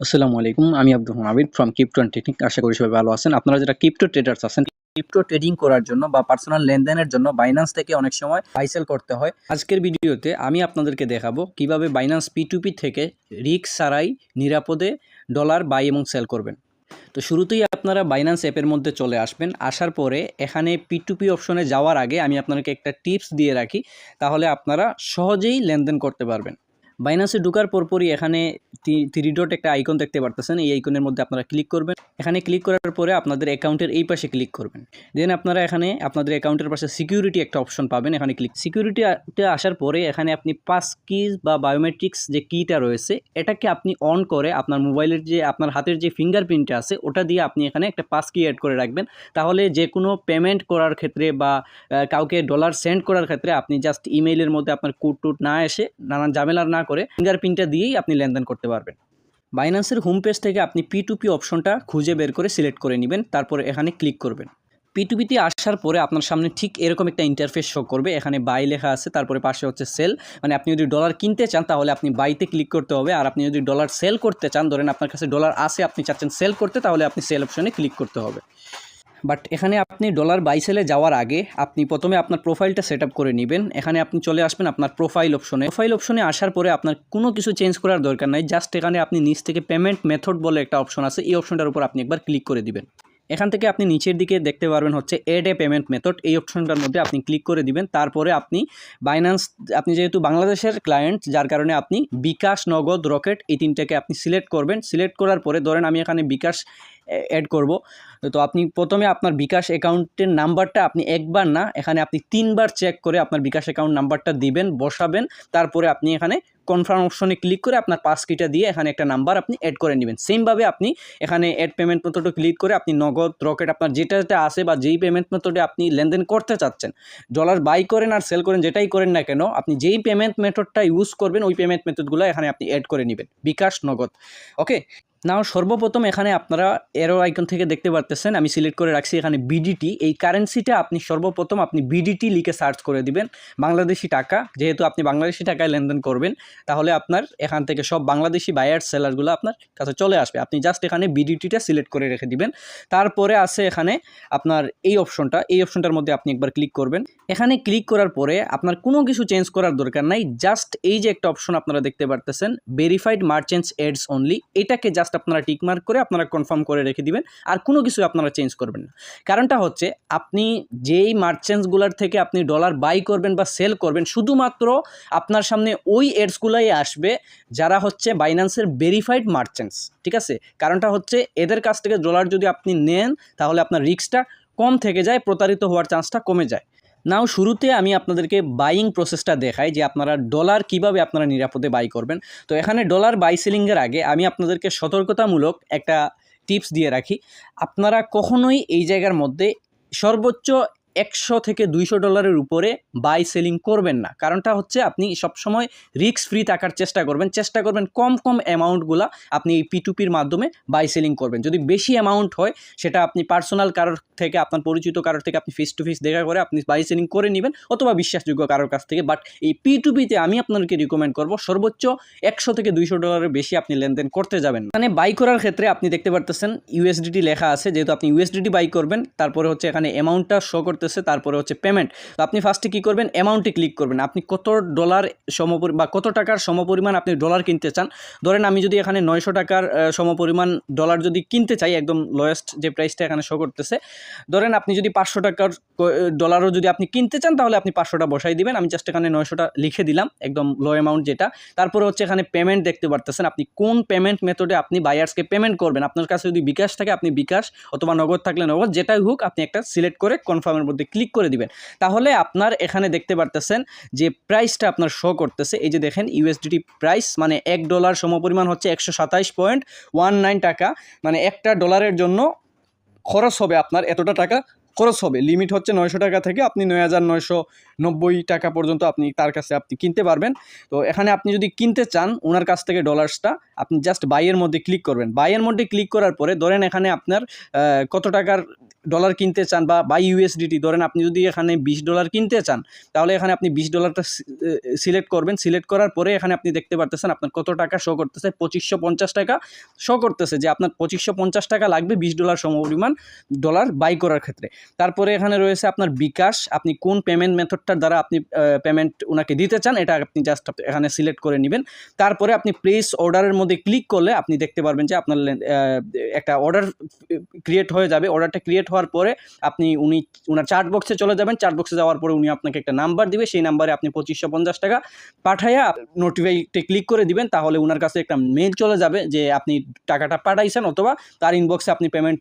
আসসালামু আলাইকুম, আমি Abdul Hamid from crypto and technique আশা করি সবাই ভালো আছেন। আপনারা যারা ক্রিপ্টো ট্রেডার্স আছেন ক্রিপ্টো ট্রেডিং করার জন্য বা পার্সোনাল লেনদেনের জন্য বাইন্যান্স থেকে অনেক সময় বাইসেল করতে হয়। আজকের ভিডিওতে আমি আপনাদেরকে দেখাবো কীভাবে বাইন্যান্স পি থেকে রিক্স ছাড়াই নিরাপদে ডলার বাই এবং সেল করবেন। তো শুরুতেই আপনারা বাইন্যান্স অ্যাপের মধ্যে চলে আসবেন। আসার পরে এখানে পি টু পি অপশনে যাওয়ার আগে আমি আপনাদেরকে একটা টিপস দিয়ে রাখি, তাহলে আপনারা সহজেই লেনদেন করতে পারবেন। বাইন্যান্সে ঢোকার পরপরই এখানে থ্রি ডট একটা আইকন দেখতে পারতেছেন। এই আইকনের মধ্যে আপনারা ক্লিক করবেন। এখানে ক্লিক করার পরে আপনাদের অ্যাকাউন্টের এই পাশে ক্লিক করবেন। দেন আপনারা এখানে আপনাদের অ্যাকাউন্টের পাশে সিকিউরিটি একটা অপশন পাবেন এখানে ক্লিক সিকিউরিটিতে আসার পরে এখানে আপনি পাস কিজ বা বায়োমেট্রিক্স যে কিটা রয়েছে, এটাকে আপনি অন করে আপনার মোবাইলের যে, আপনার হাতের যে ফিঙ্গারপ্রিন্টটা আছে, ওটা দিয়ে আপনি এখানে একটা পাস কি অ্যাড করে রাখবেন। তাহলে যে কোনো পেমেন্ট করার ক্ষেত্রে বা কাউকে ডলার সেন্ড করার ক্ষেত্রে আপনি জাস্ট ইমেইলের মধ্যে আপনার কোড টুট না এসে নানান ঝামেলা না করে ফিঙ্গারপ্রিন্টটা দিয়েই আপনি লেনদেন করতে পারবেন। বাইন্যান্সের হোম পেজ থেকে আপনি পি টু পি অপশনটা খুঁজে বের করে সিলেক্ট করে নেবেন, তারপরে এখানে ক্লিক করবেন। পি টু পিতে আসার পরে আপনার সামনে ঠিক এরকম একটা ইন্টারফেস শো করবে, এখানে বাই লেখা আছে, তারপরে পাশে হচ্ছে সেল মানে আপনি যদি ডলার কিনতে চান, তাহলে আপনি বাইতে ক্লিক করতে হবে, আর আপনি যদি ডলার সেল করতে চান, ধরেন আপনার কাছে ডলার আছে, আপনি চাচ্ছেন সেল করতে, তাহলে আপনি সেল অপশনে ক্লিক করতে হবে। বাট এখানে আপনি ডলার বাই সেলে যাওয়ার আগে আপনি প্রথমে আপনার প্রোফাইলটা সেট করে নেবেন। এখানে আপনি চলে আসবেন আপনার প্রোফাইল অপশনে প্রোফাইল অপশনে আসার পরে আপনার কোনো কিছু চেঞ্জ করার দরকার নাই। জাস্ট এখানে আপনি নিচ থেকে পেমেন্ট মেথড বলে একটা অপশন আছে। এই অপশনটার উপর আপনি একবার ক্লিক করে দিবেন। এখান থেকে আপনি নিচের দিকে দেখতে পারবেন হচ্ছে এড এ পেমেন্ট মেথড এই অপশনটার মধ্যে আপনি ক্লিক করে দিবেন। তারপরে আপনি বাইন্যান্স আপনি যেহেতু বাংলাদেশের ক্লায়েন্ট যার কারণে আপনি বিকাশ, নগদ, রকেট এই তিনটাকে আপনি সিলেক্ট করবেন। সিলেক্ট করার পরে ধরেন আমি এখানে বিকাশ অ্যাড করব। তো আপনি প্রথমে আপনার বিকাশ অ্যাকাউন্টের নাম্বারটা আপনি একবার না, এখানে আপনি তিনবার চেক করে আপনার বিকাশ অ্যাকাউন্ট নাম্বারটা দিবেন, বসাবেন, তারপরে আপনি এখানে কনফার্ম অপশনে ক্লিক করে আপনার পাস কিটা দিয়ে এখানে একটা নাম্বার আপনি অ্যাড করে নেবেন। সেমভাবে আপনি এখানে অ্যাড পেমেন্ট মেথডে ক্লিক করে আপনি নগদ রকেট আপনার যেটা যেটা আছে বা যেই পেমেন্ট মেথডে আপনি লেনদেন করতে চাচ্ছেন ডলার বাই করেন আর সেল করেন, যেটাই করেন না কেন, আপনি যেই পেমেন্ট মেথডটা ইউজ করবেন, ওই পেমেন্ট মেথডগুলো এখানে আপনি অ্যাড করে নেবেন। বিকাশ, নগদ। ওকে নাও সর্বপ্রথম এখানে আপনারা এরো আইকন থেকে দেখতে পারতেছেন, আমি সিলেক্ট করে রাখছি এখানে বিডিটি এই কারেন্সিটা আপনি সর্বপ্রথম আপনি বিডিটি লিখে সার্চ করে দিবেন। বাংলাদেশি টাকা, যেহেতু আপনি বাংলাদেশি টাকায় লেনদেন করবেন, তাহলে আপনার এখান থেকে সব বাংলাদেশি বায়ার সেলারগুলো আপনার কাছে চলে আসবে। আপনি জাস্ট এখানে বিডিটিটা সিলেক্ট করে রেখে দিবেন। তারপরে আছে এখানে আপনার এই অপশনটা এই অপশনটার মধ্যে আপনি একবার ক্লিক করবেন। এখানে ক্লিক করার পরে আপনার কোনো কিছু চেঞ্জ করার দরকার নাই। জাস্ট এই যে একটা অপশন আপনারা দেখতে পারতেছেন ভেরিফাইড মার্চেন্টস এডস অনলি এটাকে জাস্ট আপনারা টিকমার্ক করে আপনারা কনফার্ম করে রেখে দিবেন আর কোনো কিছু আপনারা চেঞ্জ করবেন না। কারণটা হচ্ছে, আপনি যেই মার্চেন্টসগুলোর থেকে আপনি ডলার বাই করবেন বা সেল করবেন, শুধুমাত্র আপনার সামনে ওই এডসগুলাই আসবে যারা হচ্ছে বাইন্যান্সের ভেরিফাইড মার্চেন্টস ঠিক আছে? কারণটা হচ্ছে, এদের কাছ থেকে ডলার যদি আপনি নেন, তাহলে আপনার রিস্কটা কম থেকে যায়, প্রতারিত হওয়ার চান্সটা কমে যায়। নাও শুরুতে আমি আপনাদেরকে বাইং প্রসেসটা দেখাই যে আপনারা ডলার কীভাবে আপনারা নিরাপদে বাই করবেন। তো এখানে ডলার বাই সেলিংয়ের আগে আমি আপনাদেরকে সতর্কতামূলক একটা টিপস দিয়ে রাখি। আপনারা কখনোই এই জায়গার মধ্যে সর্বোচ্চ একশো থেকে দুইশো ডলারের উপরে বাই সেলিং করবেন না। কারণটা হচ্ছে আপনি সবসময় রিস্ক ফ্রি থাকার চেষ্টা করবেন। চেষ্টা করবেন কম কম অ্যামাউন্টগুলা আপনি এই পি টুপির মাধ্যমে বাই সেলিং করবেন। যদি বেশি অ্যামাউন্ট হয়, সেটা আপনি পার্সোনাল কারোর থেকে, আপনার পরিচিত কারোর থেকে আপনি ফেস টু ফেস দেখা করে আপনি বাই সেলিং করে নেবেন অথবা বিশ্বাসযোগ্য কারোর কাছ থেকে। বাট এই পিটুপিতে আমি আপনাদেরকে রিকমেন্ড করব, সর্বোচ্চ একশো থেকে দুইশো ডলারের বেশি আপনি লেনদেন করতে যাবেন মানে বাই করার ক্ষেত্রে আপনি দেখতে পারতেছেন ইউএসডিটি লেখা আছে। যেহেতু আপনি ইউএসডিটি বাই করবেন, তারপরে হচ্ছে এখানে অ্যামাউন্টটা শো করতেছে, তারপরে হচ্ছে পেমেন্ট তো আপনি ফার্স্টে কী করবেন? অ্যামাউন্টে ক্লিক করবেন। আপনি কত ডলার সমপরি, বা কত টাকার সমপরিমাণ আপনি ডলার কিনতে চান? ধরেন আমি যদি এখানে নয়শো টাকার সমপরিমাণ ডলার যদি কিনতে চাই, একদম লোয়েস্ট যে প্রাইসটা এখানে শো করতেছে, ধরেন আপনি যদি পাঁচশো টাকার ডলারও যদি আপনি কিনতে চান, তাহলে আপনি পাঁচশোটা বসাই দিবেন। আমি জাস্ট এখানে নয়শোটা লিখে দিলাম, একদম লো অ্যামাউন্ট যেটা। তারপরে হচ্ছে এখানে পেমেন্ট দেখতে পারতেছেন আপনি কোন পেমেন্ট মেথডে আপনি বায়ার্সকে পেমেন্ট করবেন। আপনার কাছে যদি বিকাশ থাকে, আপনি বিকাশ অথবা নগদ থাকলে নগদ, যেটাই হোক আপনি একটা সিলেক্ট করে কনফার্মের মধ্যে ক্লিক করে দিবেন। তাহলে আপনার এখানে দেখতে পারতেছেন যে প্রাইসটা আপনার শো করতেছে। এই যে দেখেন ইউএসডিটি প্রাইস মানে এক ডলার সমপরিমাণ হচ্ছে একশো পয়েন্ট ওয়ান নাইন টাকা। মানে একটা ডলারের জন্য খরচ হবে আপনার এতটা টাকা খরচ হবে। লিমিট হচ্ছে নয়শো টাকা থেকে আপনি নয় হাজার নয়শো নব্বই টাকা পর্যন্ত আপনি তার কাছে আপনি কিনতে পারবেন। তো এখানে আপনি যদি কিনতে চান ওনার কাছ থেকে ডলার্সটা আপনি জাস্ট বাইয়ের মধ্যে ক্লিক করবেন। বাইয়ের মধ্যে ক্লিক করার পরে ধরেন এখানে আপনার কত টাকার ডলার কিনতে চান বা বাই ইউএসডিটি ধরেন আপনি যদি এখানে বিশ ডলার কিনতে চান, তাহলে এখানে আপনি বিশ ডলারটা সিলেক্ট করবেন। সিলেক্ট করার পরে এখানে আপনি দেখতে পারতেছেন আপনার কত টাকা শো করতেছে, পঁচিশশো পঞ্চাশ টাকা শো করতেছে যে আপনার পঁচিশশো পঞ্চাশ টাকা লাগবে বিশ ডলার সমপরিমাণ ডলার বাই করার ক্ষেত্রে। তারপরে এখানে রয়েছে আপনার বিকাশ, আপনি কোন পেমেন্ট মেথডটার দ্বারা আপনি পেমেন্ট ওনাকে দিতে চান, এটা আপনি জাস্ট এখানে সিলেক্ট করে নেবেন। তারপরে আপনি প্লেস অর্ডারের মধ্যে ক্লিক করলে আপনি দেখতে পারবেন যে আপনার একটা অর্ডার ক্রিয়েট হয়ে যাবে। অর্ডারটা ক্রিয়েট হওয়ার পরে আপনি উনি ওনার চার্ট বক্সে চলে যাবেন। চার্ট বক্সে যাওয়ার পরে উনি আপনাকে একটা নাম্বার দিবে। সেই নাম্বারে আপনি পঁচিশশো পঞ্চাশ টাকা পাঠাইয়া নোটিফাইতে ক্লিক করে দিবেন। তাহলে ওনার কাছে একটা মেল চলে যাবে যে আপনি টাকাটা পাঠাইছেন অথবা তার ইনবক্সে আপনি পেমেন্ট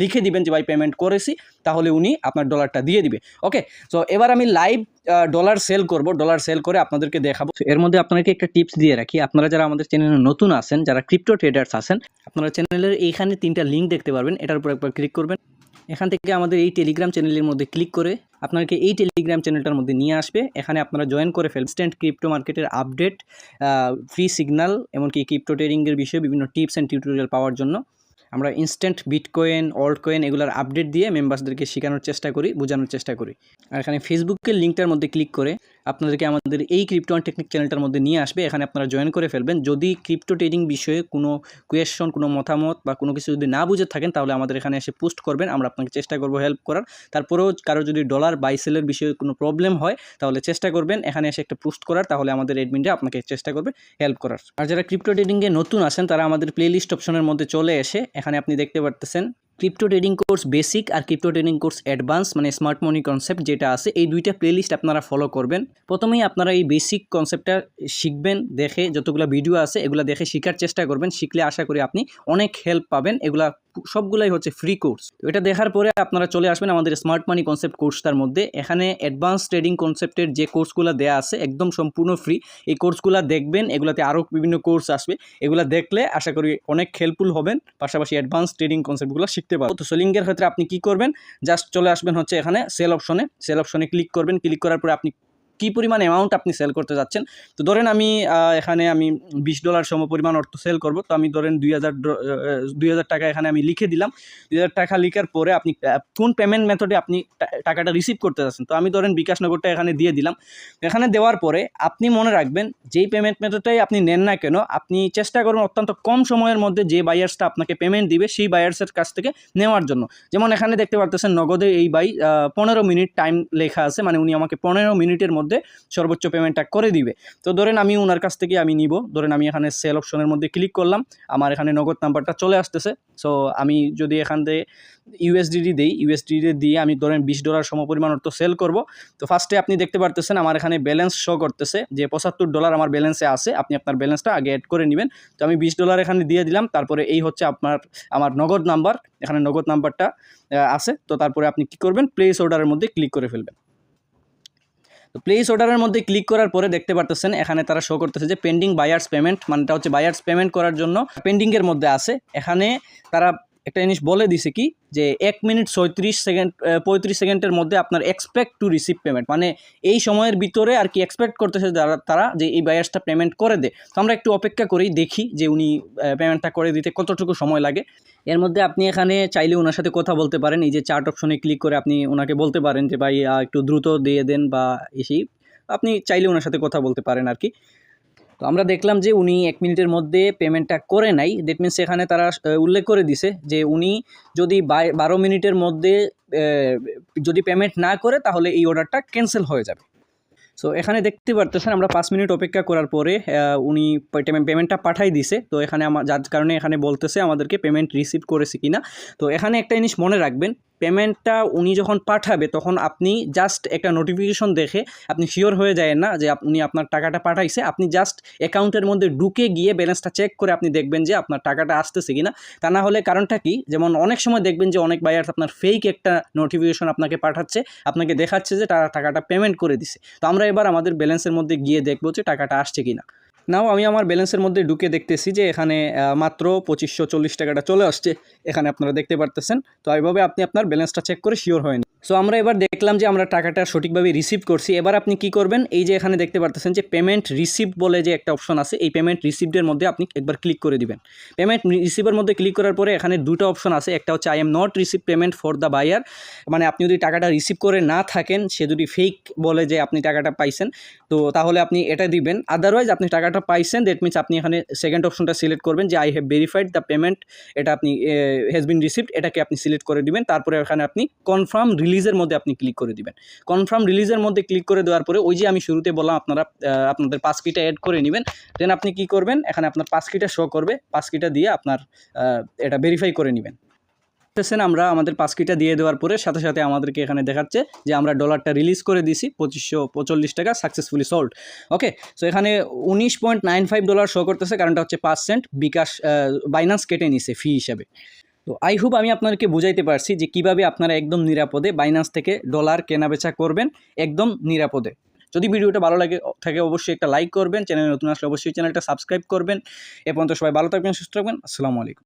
লিখে দিবেন যে, ভাই পেমেন্ট করেছি। তাহলে উনি আপনার ডলারটা দিয়ে দিবে। ওকে সো এবার আমি লাইভ ডলার সেল করব। ডলার সেল করে আপনাদেরকে দেখাবো। এর মধ্যে আপনাকে একটা টিপস দিয়ে রাখি। আপনারা যারা আমাদের চ্যানেলে নতুন আছেন, যারা ক্রিপ্টো ট্রেডার্স আছেন, আপনারা চ্যানেলের এইখানে তিনটা লিঙ্ক দেখতে পারবেন। এটার উপর একবার ক্লিক করবেন। এখান থেকে আমাদের এই টেলিগ্রাম চ্যানেলের মধ্যে ক্লিক করে আপনাকে এই টেলিগ্রাম চ্যানেলটার মধ্যে নিয়ে আসবে। এখানে আপনারা জয়েন করে ফেল ইনস্ট্যান্ট ক্রিপ্টো মার্কেটের আপডেট ফ্রি সিগন্যাল এমনকি ক্রিপ্টো ট্রেডিংয়ের বিষয়ে বিভিন্ন টিপস অ্যান্ড টিউটোরিয়াল পাওয়ার জন্য। আমরা ইনস্ট্যান্ট বিটকয়েন অল্ট কয়েন এগুলোর আপডেট দিয়ে মেম্বার্সদেরকে শেখানোর চেষ্টা করি, বোঝানোর চেষ্টা করি। আর এখানে ফেসবুকের লিঙ্কটার মধ্যে ক্লিক করে আপনাদেরকে আমাদের এই ক্রিপ্টো অ্যান্ড টেকনিক চ্যানেলটার মধ্যে নিয়ে আসবে। এখানে আপনারা জয়েন করে ফেলবেন। যদি ক্রিপ্টো ট্রেডিং বিষয়ে কোনো কোয়েশন কোনো মতামত বা কোনো কিছু যদি না বুঝে থাকেন, তাহলে আমাদের এখানে এসে পোস্ট করবেন। আমরা আপনাকে চেষ্টা করব হেল্প করার। তারপরেও কারও যদি ডলার বাইসেলের বিষয়ে কোনো প্রবলেম হয়, তাহলে চেষ্টা করবেন। এখানে এসে একটা পোস্ট করার, তাহলে আমাদের এডমিনটা আপনাকে চেষ্টা করবে হেল্প করার। আর যারা ক্রিপ্টো ট্রেডিংয়ে নতুন আছেন, তারা আমাদের প্লেলিস্ট অপশনের মধ্যে চলে এসে এখানে আপনি দেখতে পারতেছেন। ক্রিপ্টো ট্রেডিং কোর্স বেসিক আর ক্রিপ্টো ট্রেডিং কোর্স অ্যাডভান্স মানে স্মার্ট মনি কনসেপ্ট যেটা আছে, এই দুইটা প্লেলিস্ট আপনারা ফলো করবেন। প্রথমেই আপনারা এই বেসিক কনসেপ্টটা শিখবেন, দেখে যতগুলো ভিডিও আছে, এগুলো দেখে শেখার চেষ্টা করবেন। শিখলে আশা করি আপনি অনেক হেল্প পাবেন, এগুলা সবগুলাই হচ্ছে ফ্রি কোর্স এটা দেখার পরে আপনারা চলে আসবেন আমাদের স্মার্ট মানি কনসেপ্ট কোর্সটার মধ্যে। এখানে অ্যাডভান্স ট্রেডিং কনসেপ্টের যে কোর্সগুলো দেওয়া আছে, একদম সম্পূর্ণ ফ্রি এই কোর্সগুলো দেখবেন, এগুলাতে আরও বিভিন্ন কোর্স আসবে। এগুলো দেখলে আশা করি অনেক হেল্পফুল হবেন, পাশাপাশি অ্যাডভান্স ট্রেডিং কনসেপ্টগুলো শিখতে পারব তো সেলিংয়ের ক্ষেত্রে আপনি কি করবেন? জাস্ট চলে আসবেন হচ্ছে এখানে সেল অপশনে সেল অপশনে ক্লিক করবেন। ক্লিক করার পরে আপনি কী পরিমাণ অ্যামাউন্ট আপনি সেল করতে যাচ্ছেন? তো ধরেন আমি এখানে আমি বিশ ডলার সম পরিমাণ অর্থ সেল করব। তো আমি ধরেন দুই হাজার দুই হাজার টাকা এখানে আমি লিখে দিলাম। দুই হাজার টাকা লিখার পরে আপনি কোন পেমেন্ট মেথডে আপনি টাকাটা রিসিভ করতে যাচ্ছেন? তো আমি ধরেন বিকাশ নগরটা এখানে দিয়ে দিলাম। এখানে দেওয়ার পরে আপনি মনে রাখবেন, যেই পেমেন্ট মেথডটাই আপনি নেন না কেন, আপনি চেষ্টা করুন অত্যন্ত কম সময়ের মধ্যে যে বায়ার্সটা আপনাকে পেমেন্ট দিবে, সেই বায়ার্সের কাছ থেকে নেওয়ার জন্য। যেমন এখানে দেখতে পারতেছেন, নগদে এই বাই পনেরো মিনিট টাইম লেখা আছে। মানে উনি আমাকে পনেরো মিনিটের মধ্যে সর্বোচ্চ পেমেন্টটা করে দিবে। তো ধরেন আমি ওনার কাছ থেকে আমি নিব। ধরেন আমি এখানে সেল অপশনের মধ্যে ক্লিক করলাম। আমার এখানে নগদ নাম্বারটা চলে আসতেছে। সো আমি যদি এখান থেকে ইউএসডিডি দিই ইউএসডিডি দিয়ে আমি ধরেন বিশ ডলার সমপরিমাণ অর্থ সেল করব। তো ফার্স্টে আপনি দেখতে পারতেছেন আমার এখানে ব্যালেন্স শো করতেছে যে পঁচাত্তর ডলার আমার ব্যালেন্সে আছে। আপনি আপনার ব্যালেন্সটা আগে অ্যাড করে নেবেন। তো আমি বিশ ডলার এখানে দিয়ে দিলাম। তারপরে এই হচ্ছে আপনার, আমার নগদ নাম্বার এখানে নগদ নাম্বারটা আছে। তো তারপরে আপনি কি করবেন? প্লেস অর্ডারের মধ্যে ক্লিক করে ফেলবেন। তো প্লেস অর্ডারের মধ্যে ক্লিক করার পরে দেখতে পারতেছেন, এখানে তারা শো করতেছে যে পেন্ডিং বায়ার্স পেমেন্ট মানেটা হচ্ছে বায়ার্স পেমেন্ট করার জন্য পেন্ডিংয়ের মধ্যে আছে। এখানে তারা একটা জিনিস বলে দিছে কি? যে এক মিনিট ছয়ত্রিশ সেকেন্ড পঁয়ত্রিশ সেকেন্ডের মধ্যে আপনার এক্সপেক্ট টু রিসিভ পেমেন্ট মানে এই সময়ের ভিতরে আর কি এক্সপেক্ট করতেছে যারা, তারা যে এই বায়ার্সটা পেমেন্ট করে দে। তো আমরা একটু অপেক্ষা করি, দেখি যে উনি পেমেন্টটা করে দিতে কতটুকু সময় লাগে। এর মধ্যে আপনি এখানে চাইলে ওনার সাথে কথা বলতে পারেন। এই যে চার্ট অপশনে ক্লিক করে আপনি ওনাকে বলতে পারেন যে, ভাই একটু দ্রুত দিয়ে দেন বা এসেই। আপনি চাইলে ওনার সাথে কথা বলতে পারেন আর কি। তো আমরা দেখলাম যে উনি এক মিনিটের মধ্যে পেমেন্টটা করে নাই। দ্যাট মিনস এখানে তারা উল্লেখ করে দিছে যে উনি যদি বারো মিনিটের মধ্যে যদি পেমেন্ট না করে তাহলে এই অর্ডারটা ক্যান্সেল হয়ে যাবে। সো এখানে দেখতে পারতেছেন আমরা পাঁচ মিনিট অপেক্ষা করার পরে উনি পেমেন্টটা পাঠাই দিছে। তো এখানে আমার, যার কারণে এখানে বলতেছে আমাদেরকে পেমেন্ট রিসিভ করেছে কিনা। তো এখানে একটা জিনিস মনে রাখবেন পেমেন্টটা উনি যখন পাঠাবে, তখন আপনি জাস্ট একটা নোটিফিকেশন দেখে আপনি শিওর হয়ে যায় না যে উনি আপনার টাকাটা পাঠাইছে। আপনি জাস্ট অ্যাকাউন্টের মধ্যে ঢুকে গিয়ে ব্যালেন্সটা চেক করে আপনি দেখবেন যে আপনার টাকাটা আসতেছে কিনা। তা না হলে কারণটা কি? যেমন অনেক সময় দেখবেন যে অনেক বায়ার্স আপনার ফেক একটা নোটিফিকেশন আপনাকে পাঠাচ্ছে, আপনাকে দেখাচ্ছে যে তারা টাকাটা পেমেন্ট করে দিছে। তো আমরা এবার আমাদের ব্যালেন্সের মধ্যে গিয়ে দেখব যে টাকাটা আসছে কিনা। নাও আমি আমার ব্যালেন্সের মধ্যে ঢুকে দেখতেছি যে এখানে মাত্র পঁচিশশো চল্লিশ টাকাটা চলে আসছে। এখানে আপনারা দেখতে পারতেছেন। তো এইভাবে আপনি আপনার ব্যালেন্সটা চেক করে শিওর হয়নি সো আমরা এবার দেখলাম যে আমরা টাকাটা সঠিকভাবে রিসিভ করছি। এবার আপনি কি করবেন? এই যে এখানে দেখতে পারতেছেন যে পেমেন্ট রিসিপ্ট বলে যে একটা অপশন আছে, এই পেমেন্ট রিসিপ্টের মধ্যে আপনি একবার ক্লিক করে দিবেন। পেমেন্ট রিসিভের মধ্যে ক্লিক করার পরে এখানে দুটো অপশন আছে। একটা হচ্ছে I am not receive payment for the buyer মানে আপনি যদি টাকাটা রিসিভ করে না থাকেন, সে যদি ফেক বলে যে আপনি টাকাটা পাইছেন, তো তাহলে আপনি এটা দিবেন। আদারওয়াইজ আপনি টাকাটা পাইছেন দ্যাট মিনস আপনি এখানে সেকেন্ড অপশনটা সিলেক্ট করবেন যে I have verified the payment এটা আপনি হ্যাজ বিন রিসিভড এটাকে আপনি সিলেক্ট করে দিবেন। তারপরে এখানে আপনি কনফার্ম রিলিজের মধ্যে আপনি ক্লিক করে দিবেন। কনফার্ম রিলিজের মধ্যে ক্লিক করে দেওয়ার পরে, ওই যে আমি শুরুতে বললাম, আপনারা আপনাদের পাস কিটা অ্যাড করে নেবেন। দেন আপনি কি করবেন? এখানে আপনার পাস কিটা শো করবে। পাস কিটা দিয়ে আপনার এটা ভেরিফাই করে নেবেন। দেখতেছেন, আমরা আমাদের পাস কিটা দিয়ে দেওয়ার পরে সাথে সাথে আমাদেরকে এখানে দেখাচ্ছে যে আমরা ডলারটা রিলিজ করে দিছি পঁচিশশো পঁচল্লিশ টাকা সাকসেসফুলি সল্ড ওকে সো এখানে উনিশ point nine five dollar show করতেছে, কারণটা হচ্ছে পার্সেন্ট বিকাশ বাইনান্স কেটে নিছে ফি হিসাবে। তো আই হোপ আমি আপনাদেরকে বুঝাইতে পারছি যে কীভাবে আপনারা একদম নিরাপদে বাইনান্স থেকে ডলার কেনাবেচা করবেন একদম নিরাপদে। যদি ভিডিওটা ভালো লাগে থাকে অবশ্যই একটা লাইক করবেন, চ্যানেলে নতুন আসলে অবশ্যই চ্যানেলটা সাবস্ক্রাইব করবেন। এ পর্যন্ত সবাই ভালো থাকবেন, সুস্থ থাকবেন, আসসালামু আলাইকুম।